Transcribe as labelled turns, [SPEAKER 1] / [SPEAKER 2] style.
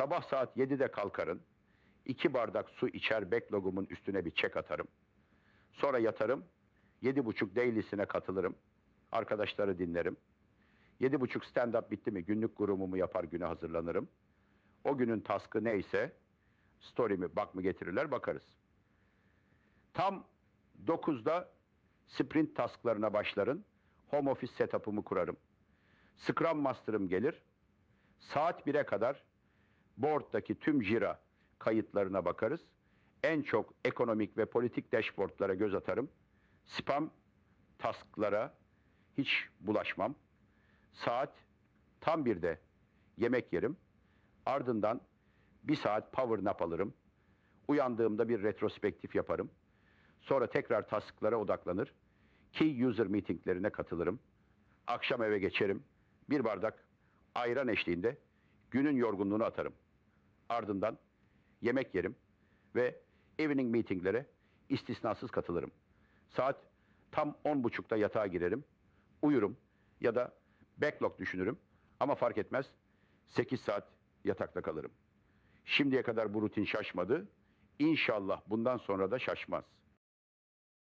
[SPEAKER 1] Sabah saat 7'de kalkarım. iki bardak su içer backlogumun üstüne bir çek atarım. Sonra yatarım. Yedi buçuk daily'sine katılırım. Arkadaşları dinlerim. Yedi buçuk stand-up bitti mi günlük grumumu yapar güne hazırlanırım. O günün taskı neyse story'mi bak mı getirirler bakarız. Tam 9'da sprint tasklarına başlarım. Home office setup'ımı kurarım. Scrum Master'ım gelir. Saat 1'e kadar board'daki tüm Jira kayıtlarına bakarız. En çok ekonomik ve politik dashboardlara göz atarım. Spam tasklara hiç bulaşmam. Saat tam birde yemek yerim. Ardından bir saat power nap alırım. Uyandığımda bir retrospektif yaparım. Sonra tekrar tasklara odaklanır. Key user meetinglerine katılırım. Akşam eve geçerim. Bir bardak ayran eşliğinde günün yorgunluğunu atarım. Ardından yemek yerim ve evening meetinglere istisnasız katılırım. Saat tam on buçukta yatağa girerim. Uyurum ya da backlog düşünürüm ama fark etmez 8 saat yatakta kalırım. Şimdiye kadar bu rutin şaşmadı. İnşallah bundan sonra da şaşmaz.